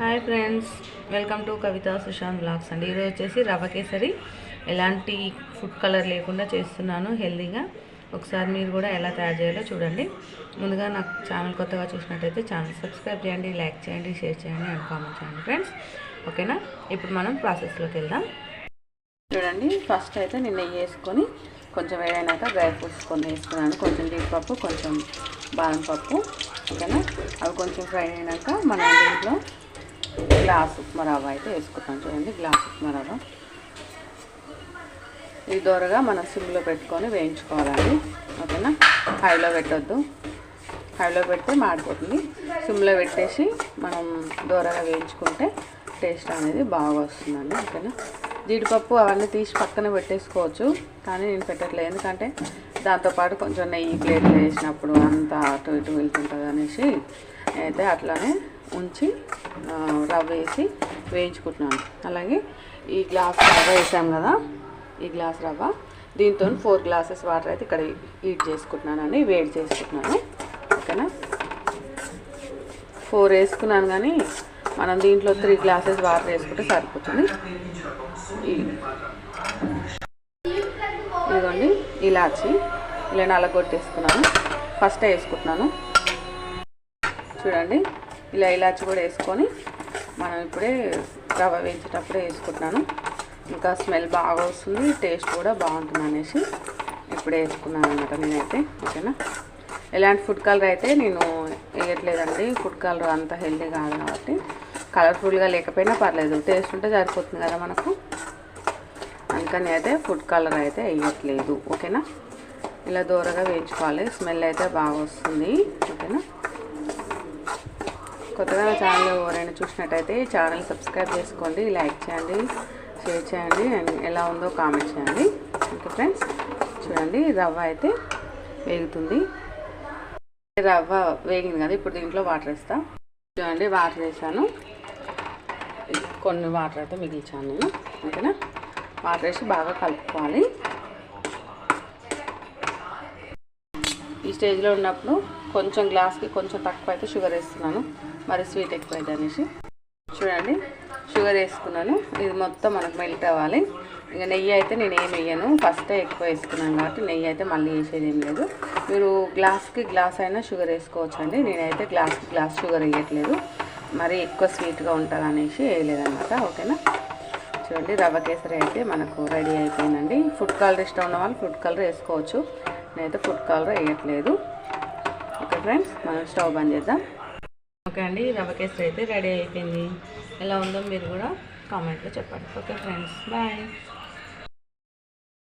Hi friends welcome to Kavitha Sushanth vlogs అండి. ఈరోజు వచ్చేసి రవ్వ కేసరి. ఎలాంటి ఫుడ్ కలర్ లేకుండా చేస్తున్నాను హెల్దీగా ఒకసారి మీరు కూడా ఎలా తయారు చేయాలో చూడండి. ముందుగా నాకు ఛానల్ కొత్తగా చూసినట్టయితే ఛానల్ సబ్స్క్రైబ్ చేయండి లైక్ చేయండి షేర్ చేయండి అండ్ కామెంట్ చేయండి ఫ్రెండ్స్ ఓకేనా ఇప్పుడు మనం ప్రాసెస్లోకి వెళ్దాం. చూడండి ఫస్ట్ అయితే నేను నెయ్యి వేసుకొని కొంచెం వేడైనాక డ్రై ఫ్రూట్స్ కొన్ని వేసుకున్నాను. కొంచెం జీడిపప్పు కొంచెం బాదం పప్పు. ఓకేనా అవి కొంచెం ఫ్రై అయినాక మనం దీంట్లో గ్లాస్ ఉప్మా రవ్వ అయితే వేసుకుంటాం చూడండి గ్లాస్ ఉప్మా రవ్వ. ఇది దూరగా మనం సిమ్లో పెట్టుకొని వేయించుకోవాలండి. ఓకేనా? హైలో పెట్టొద్దు. హైలో పెడితే మాడిపోతుంది. సిమ్లో పెట్టేసి మనం దూరగా వేయించుకుంటే టేస్ట్ అనేది బాగా వస్తుందండి. ఓకేనా? జీడిపప్పు అవన్నీ తీసి పక్కన పెట్టేసుకోవచ్చు. కానీ నేను పెట్టట్లేదు. ఎందుకంటే దాంతోపాటు కొంచెం నెయ్యి ప్లేట్లు వేసినప్పుడు అంతా అటు ఇటు వెళ్తుంటుంది అనేసి అయితే అట్లానే ఉంచి రవ్వ వేసి వేయించుకుంటున్నాను. అలాగే ఈ గ్లాస్ రవ్వ వేసాం కదా ఈ గ్లాస్ రవ్వ. దీంతో ఫోర్ గ్లాసెస్ వాటర్ అయితే ఇక్కడ హీట్ చేసుకుంటున్నానండి వేడి చేసుకుంటున్నాను. ఓకేనా? ఫోర్ వేసుకున్నాను కానీ మనం దీంట్లో త్రీ గ్లాసెస్ వాటర్ వేసుకుంటే సరిపోతుంది. ఇదిగోండి ఇలాచి. ఇలా నల్లగొట్టేసుకున్నాను ఫస్ట్ వేసుకుంటున్నాను. చూడండి. ఇలా ఇలాచి కూడా వేసుకొని మనం ఇప్పుడే రవ్వ వేయించేటప్పుడే వేసుకుంటున్నాను. ఇంకా స్మెల్ బాగా వస్తుంది టేస్ట్ కూడా బాగుంటుంది అనేసి ఇప్పుడే వేసుకున్నాను అనమాట నేనైతే ఓకేనా? ఎలాంటి ఫుడ్ కలర్ అయితే నేను వేయట్లేదండి. ఫుడ్ కలర్ అంత హెల్దీ కాదు కాబట్టి. కలర్ఫుల్గా లేకపోయినా పర్లేదు టేస్ట్ ఉంటే సరిపోతుంది కదా మనకు. అందుకని అయితే ఫుడ్ కలర్ అయితే వేయట్లేదు ఓకేనా? ఇలా దూరగా వేయించుకోవాలి. స్మెల్ అయితే బాగా వస్తుంది ఓకేనా? కొత్తగా ఛానల్ ఎవరైనా చూసినట్టయితే ఛానల్ సబ్స్క్రైబ్ చేసుకోండి లైక్ చేయండి షేర్ చేయండి అండ్ ఎలా ఉందో కామెంట్ చేయండి. ఓకే ఫ్రెండ్స్ చూడండి రవ్వ అయితే వేగుతుంది. రవ్వ వేగింది కదా ఇప్పుడు దీంట్లో వాటర్ వేస్తా. చూడండి వాటర్ వేసాను. కొన్ని వాటర్ అయితే మిగిల్చాను నేను. ఓకేనా? వాటర్ వేసి బాగా కలుపుకోవాలి. ఈ స్టేజ్లో ఉన్నప్పుడు కొంచెం గ్లాస్కి కొంచెం తక్కువ అయితే షుగర్ వేస్తున్నాను. మరి స్వీట్ ఎక్కువ అనేసి. చూడండి షుగర్ వేసుకున్నాను. ఇది మొత్తం మనకు మెల్ట్ అవ్వాలి. ఇంకా నెయ్యి అయితే నేను ఏం వేయను. ఫస్టే ఎక్కువ వేసుకున్నాను కాబట్టి నెయ్యి అయితే మళ్ళీ వేసేది ఏం లేదు. మీరు గ్లాస్కి గ్లాస్ అయినా షుగర్ వేసుకోవచ్చు అండి నేనైతే గ్లాస్కి గ్లాస్ షుగర్ వేయట్లేదు. మరి ఎక్కువ స్వీట్గా ఉంటుంది అనేసి వేయలేదన్నమాట. ఓకేనా? చూడండి రవ్వ కేసరి అయితే మనకు రెడీ అయిపోయిందండి. ఫుడ్ కలర్ ఇష్టం ఉన్న వాళ్ళు ఫుడ్ కలర్ వేసుకోవచ్చు. నేనైతే ఫుడ్ కలర్ వేయట్లేదు. ఓకే ఫ్రెండ్స్ మనం స్టవ్ బంద్ చేద్దాం. ఓకే అండి రవ్వ కేసరి అయితే రెడీ అయిపోయింది. ఎలా ఉందో మీరు కూడా కామెంట్లో చెప్పండి. Okay friends bye.